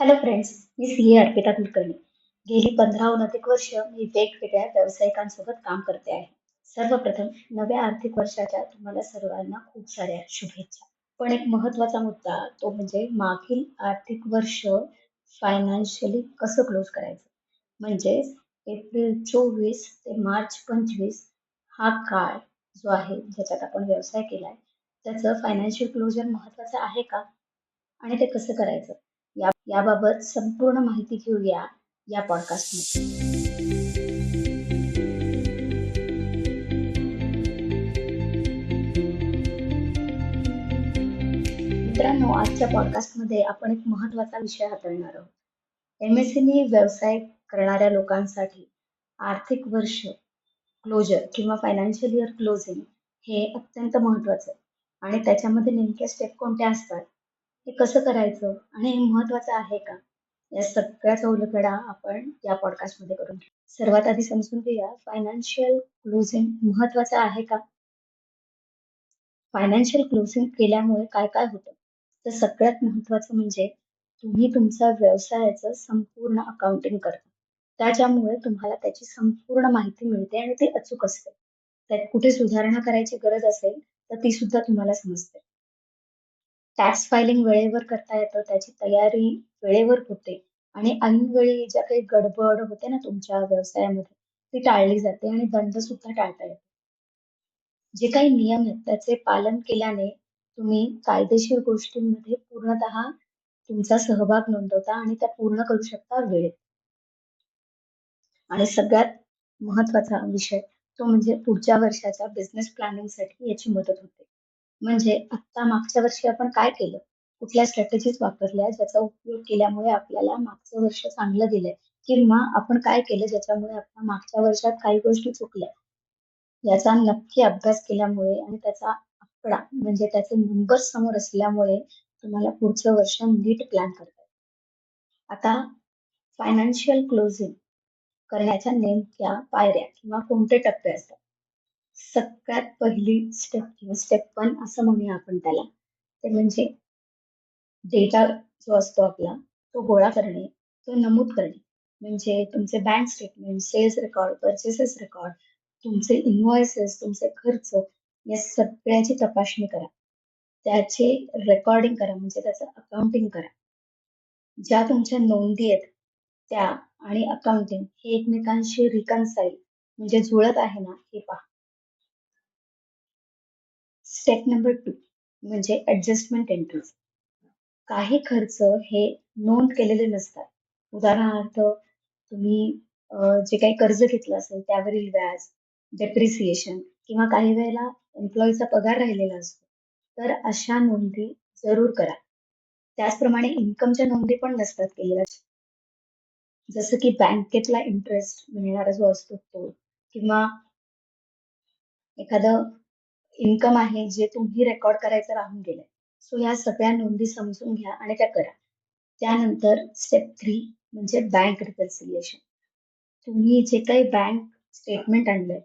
Hello friends मी C A Arpita Kulkarni. गेली पंधराहून अधिक वर्ष मी वेगवेगळ्या व्यावसायिकांसोबत काम करते आहे. सर्वप्रथम नव्या आर्थिक वर्षाच्या तुम्हाला सर्वांना खूप साऱ्या शुभेच्छा. पण एक महत्त्वाचा मुद्दा तो म्हणजे मागील आर्थिक वर्ष फायनान्शियली कसं क्लोज करायचं? म्हणजेच एप्रिल चोवीस ते मार्च पंचवीस हा काळ जो आहे ज्याच्यात आपण व्यवसाय केलाय त्याचं फायनान्शियल क्लोजर महत्वाचं आहे का? आणि ते कसं करायचं? या याबाबत संपूर्ण माहिती घेऊया या पॉडकास्टमध्ये मित्रांनो आजच्या पॉडकास्टमध्ये आपण एक महत्त्वाचा विषय हाताळणार आहोत. एम एस व्यवसाय करणाऱ्या लोकांसाठी आर्थिक वर्ष क्लोजर किंवा फायनान्शियल इयर क्लोजिंग हे अत्यंत महत्वाचं आहे. आणि त्याच्यामध्ये नेमक्या स्टेप कोणत्या असतात? हे कसं करायचं आणि हे महत्वाचं आहे का? या सगळ्याचा उलगडा आपण या पॉडकास्टमध्ये करून घेऊ. सर्वात आधी समजून घेऊया फायनान्शियल क्लोजिंग महत्वाचं आहे का? फायनान्शियल क्लोजिंग केल्यामुळे काय काय होतं? तर सगळ्यात महत्वाचं म्हणजे तुम्ही तुमच्या व्यवसायाचं संपूर्ण अकाउंटिंग करता. त्याच्यामुळे तुम्हाला त्याची संपूर्ण माहिती मिळते आणि ती अचूक असते. त्यात कुठे सुधारणा करायची गरज असेल तर ती सुद्धा तुम्हाला समजते. टॅक्स फायलिंग वेळेवर करता येतं त्याची तयारी वेळेवर होते. आणि ऐनवेळी ज्या काही गडबड होते ना तुमच्या व्यवसायामध्ये ती टाळली जाते आणि दंड सुद्धा टाळता येतो. जे काही नियम आहेत त्याचे पालन केल्याने तुम्ही कायदेशीर गोष्टींमध्ये पूर्णतः तुमचा सहभाग नोंदवता आणि त्या पूर्ण करू शकता वेळेत. आणि सगळ्यात महत्त्वाचा विषय तो म्हणजे पुढच्या वर्षाच्या बिझनेस प्लॅनिंगसाठी याची मदत होते. म्हणजे आता मागच्या वर्षी आपण काय केलं? कुठल्या स्ट्रॅटेजीज वापरल्या ज्याचा उपयोग केल्यामुळे आपल्याला मागचं वर्ष चांगलं गेलंय किंवा आपण काय केलं ज्याच्यामुळे आपण मागच्या वर्षात काही गोष्टी चुकल्या? याचा नक्की अभ्यास केल्यामुळे आणि त्याचा आकडा म्हणजे त्याचे नंबर समोर असल्यामुळे तुम्हाला पुढचं वर्ष नीट प्लॅन करता आता फायनान्शियल क्लोजिंग करण्याच्या नेमक्या पायऱ्या किंवा कोणते टप्पे असतात? सगळ्यात पहिली स्टेप किंवा स्टेप वन असं म्हणूया आपण त्याला. ते म्हणजे डेटा जो असतो आपला तो गोळा करणे तो नमूद करणे. म्हणजे तुमचे bank statement sales record purchases record तुमचे इन्व्हॉइसेस तुमचे खर्च या सगळ्याची तपासणी करा. त्याचे रेकॉर्डिंग करा म्हणजे त्याचं अकाउंटिंग करा. ज्या तुमच्या नोंदी आहेत त्या आणि अकाउंटिंग हे एकमेकांशी रिकन्साईल म्हणजे जुळत आहे ना हे पहा. स्टेप नंबर टू म्हणजे ऍडजस्टमेंट एंट्रीज काही खर्च हे नोंद केलेले नसतात. उदाहरणार्थ तुम्ही जे काही कर्ज घेतलं असेल त्यावरील व्याज डेप्रिसिएशन किंवा काही वेळेला एम्प्लॉईचा पगार राहिलेला असतो तर अशा नोंदी जरूर करा. त्याचप्रमाणे इन्कमच्या नोंदी पण नसतात केलेल्या. जसं की बँकेतला इंटरेस्ट मिळणारा जो असतो तो किंवा एखादं इन्कम आहे जे तुम्ही रेकॉर्ड करायचं राहून गेलंय. सो या सगळ्या नोंदी समजून घ्या आणि त्या करा. त्यानंतर स्टेप थ्री म्हणजे बँक रिकन्सिलिएशन तुम्ही जे काही बँक स्टेटमेंट आणलंय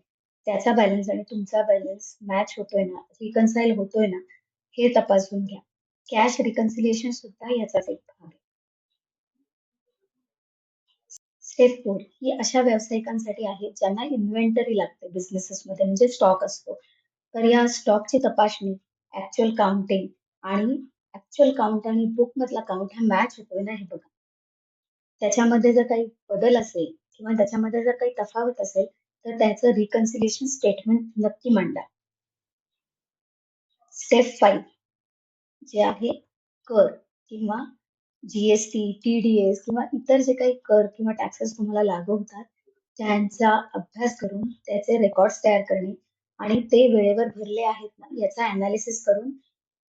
त्याचा बॅलन्स आणि तुमचा बॅलन्स मॅच होतोय ना रिकन्साईल होतोय ना हे तपासून घ्या. कॅश रिकन्सिलिएशन सुद्धा याचाच एक भाग आहे. स्टेप फोर ही अशा व्यावसायिकांसाठी आहे ज्यांना इन्व्हेंटरी लागते बिझनेसेसमध्ये म्हणजे स्टॉक असतो. तर या स्टॉकची तपासणी ऍक्च्युअल काउंटिंग आणि ऍक्च्युअल काउंट आणि बुक मधला काउंट हा मॅच होतोय ना हे बघा. त्याच्यामध्ये जर काही बदल असेल किंवा त्याच्यामध्ये जर काही तफावत असेल तर त्याचं रिकन्सिलेशन स्टेटमेंट नक्की मांडा. स्टेप फाईव्ह जे आहे कर किंवा जीएसटी टीडीएस किंवा इतर जे काही कर किंवा टॅक्सेस तुम्हाला लागू होतात त्यांचा अभ्यास करून त्याचे रेकॉर्ड्स तयार करणे आणि ते वेळेवर भरले आहेत ना याचा अनालिसिस करून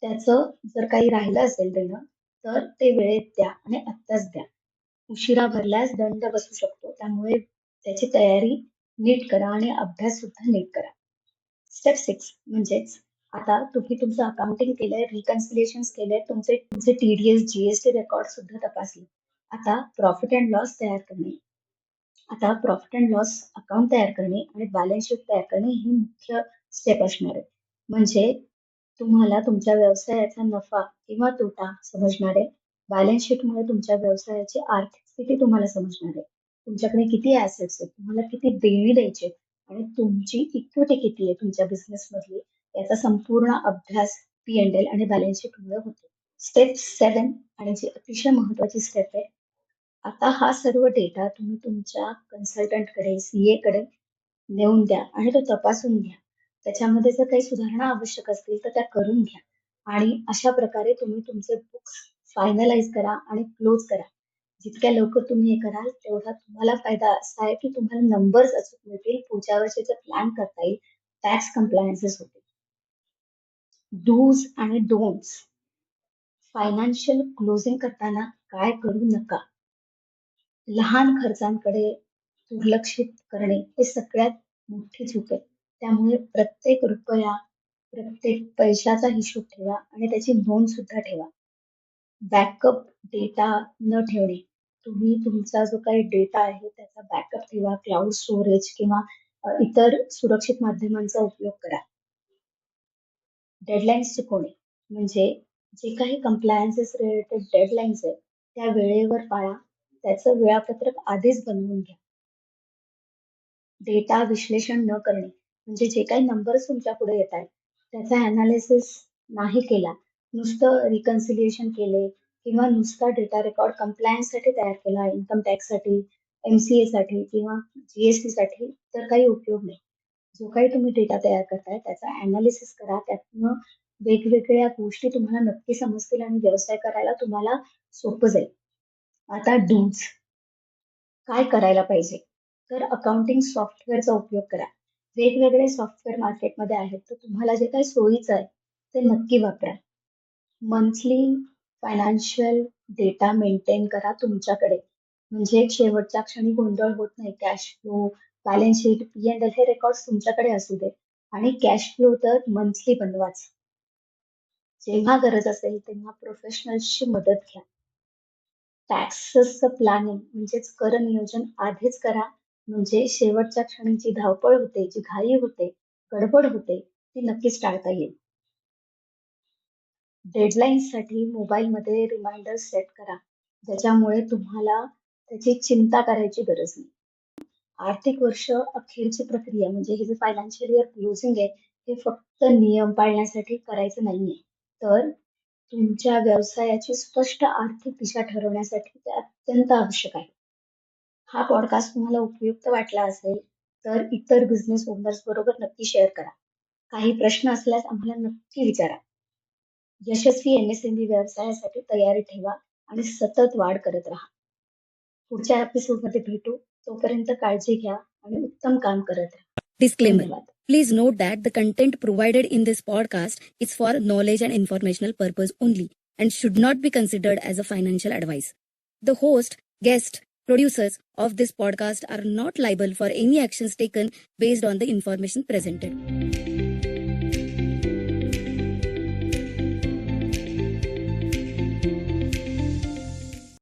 त्याचं जर काही राहिलं असेल देणं तर ते वेळेत द्या आणि आत्ताच द्या. उशिरा भरल्यास दंड बसू शकतो त्यामुळे त्याची तयारी नीट करा आणि अभ्यास सुद्धा नीट करा. स्टेप सिक्स म्हणजेच आता तुम्ही तुमचं अकाउंटिंग केलंय रिकन्सिलेशन केलंय तुमचे तुमचे टीडीएस जीएसटी रेकॉर्ड सुद्धा तपासले. आता प्रॉफिट अँड लॉस तयार करणे. आता प्रॉफिट अँड लॉस अकाउंट तयार करणे आणि बॅलन्स शीट तयार करणे ही मुख्य स्टेप असणार आहे म्हणजे तुम्हाला तुमच्या व्यवसायाचा नफा किंवा तोटा समजणार आहे बॅलन्स शीटमुळे तुमच्या व्यवसायाची आर्थिक स्थिती तुम्हाला समजणार आहे. तुमच्याकडे किती ॲसेट्स आहेत, तुम्हाला किती देणी द्यायची आणि तुमची इक्विटी किती आहे तुमच्या बिझनेसमधली याचा संपूर्ण अभ्यास पी एंड एल आणि बॅलन्स शीटमुळे होतो. स्टेप सेवन आणि जी अतिशय महत्वाची स्टेप आहे, आता हा सर्व डेटा तुम्ही तुमच्या कन्सल्टंटकडे, सीए कडे नेऊन द्या आणि तो तपासून घ्या. त्याच्यामध्ये जर काही सुधारणा आवश्यक असतील तर त्या करून घ्या आणि अशा प्रकारे तुम्ही तुमचे बुक्स फायनलाइज करा आणि क्लोज करा. जितक्या लवकर तुम्ही हे कराल तेवढा तुम्हाला फायदा असा आहे की तुम्हाला नंबर्स अचूक मिळतील. पुढच्या वर्षीचं प्लॅन करता येईल. टॅक्स कम्प्लायन्सेस होतील. डूज आणि डोंट्स फायनान्शियल क्लोजिंग करताना काय करू नका. लहान खर्चांकडे दुर्लक्षित करणे हे सगळ्यात मोठी चूक आहे. त्यामुळे प्रत्येक रुपया, प्रत्येक पैशाचा हिशोब ठेवा आणि त्याची नोंद सुद्धा ठेवा. बॅकअप डेटा न ठेवणे. तुम्ही तुमचा जो काही डेटा आहे त्याचा बॅकअप ठेवा. क्लाउड स्टोरेज किंवा इतर सुरक्षित माध्यमांचा उपयोग करा. डेडलाईन्स चुकवणे म्हणजे जे काही कम्प्लायन्सेस रिलेटेड डेडलाईन्स आहेत त्या वेळेवर पाळा. त्याचं वेळापत्रक आधीच बनवून घ्या. डेटा विश्लेषण न करणे म्हणजे जे काही नंबर्स तुमच्यापुढे येत आहेत त्याचा अनालिसिस नाही केला, नुसतं रिकन्सिलिएशन केले किंवा नुसता डेटा रेकॉर्ड कम्प्लायन्ससाठी तयार केला, इन्कम टॅक्ससाठी, एमसीए साठी किंवा जीएसटी साठी तर काही उपयोग नाही. जो काही तुम्ही डेटा तयार करताय त्याचा अनालिसिस करा. त्यातनं वेगवेगळ्या गोष्टी तुम्हाला नक्की समजतील आणि व्यवसाय करायला तुम्हाला सोपं जाईल. आता डूज काय करायला पाहिजे? तर अकाउंटिंग सॉफ्टवेअरचा उपयोग करा. वेगवेगळे सॉफ्टवेअर मार्केटमध्ये आहेत, तर तुम्हाला जे काही सोयीचं आहे ते नक्की वापरा. मंथली फायनान्शियल डेटा मेंटेन करा तुमच्याकडे. म्हणजे शेवटच्या क्षणी गोंधळ होत नाही. Cash flow, balance sheet, P and L हे रेकॉर्ड तुमच्याकडे असू दे आणि कॅश फ्लो तर मंथली बनवाच. जेव्हा गरज असेल तेव्हा प्रोफेशनल्सची मदत घ्या. टॅक्सेसचं प्लॅनिंग म्हणजेच कर नियोजन आधीच करा. म्हणजे शेवटच्या क्षणी जी धावपळ होते, जी घाई होते, गडबड होते ती नक्कीच टाळता येईल. डेडलाईन्ससाठी मोबाईलमध्ये रिमाइंडर सेट करा. ज्याच्यामुळे तुम्हाला त्याची चिंता करायची गरज नाही. आर्थिक वर्ष अखेरची प्रक्रिया म्हणजे हे जे फायनान्शियल इयर क्लोजिंग आहे हे फक्त नियम पाळण्यासाठी करायचं नाहीये. तर तुमच्या व्यवसायाची स्पष्ट आर्थिक दिशा ठरवण्यासाठी ते अत्यंत आवश्यक आहे. हा पॉडकास्ट तुम्हाला उपयुक्त वाटला असेल तर इतर बिझनेस ओनर्स बरोबर नक्की शेअर करा. काही प्रश्न असल्यास आम्हाला नक्की विचारा. यशस्वी एमएसएमई व्यवसायासाठी तयारी ठेवा आणि सतत वाढ करत राहा. पुढच्या एपिसोडमध्ये भेटू. तोपर्यंत काळजी घ्या आणि उत्तम काम करत राहा. Disclaimer. Please note that the content provided in this podcast is for knowledge and informational purpose only and should not be considered as a financial advice. The host, guest, producers of this podcast are not liable for any actions taken based on the information presented.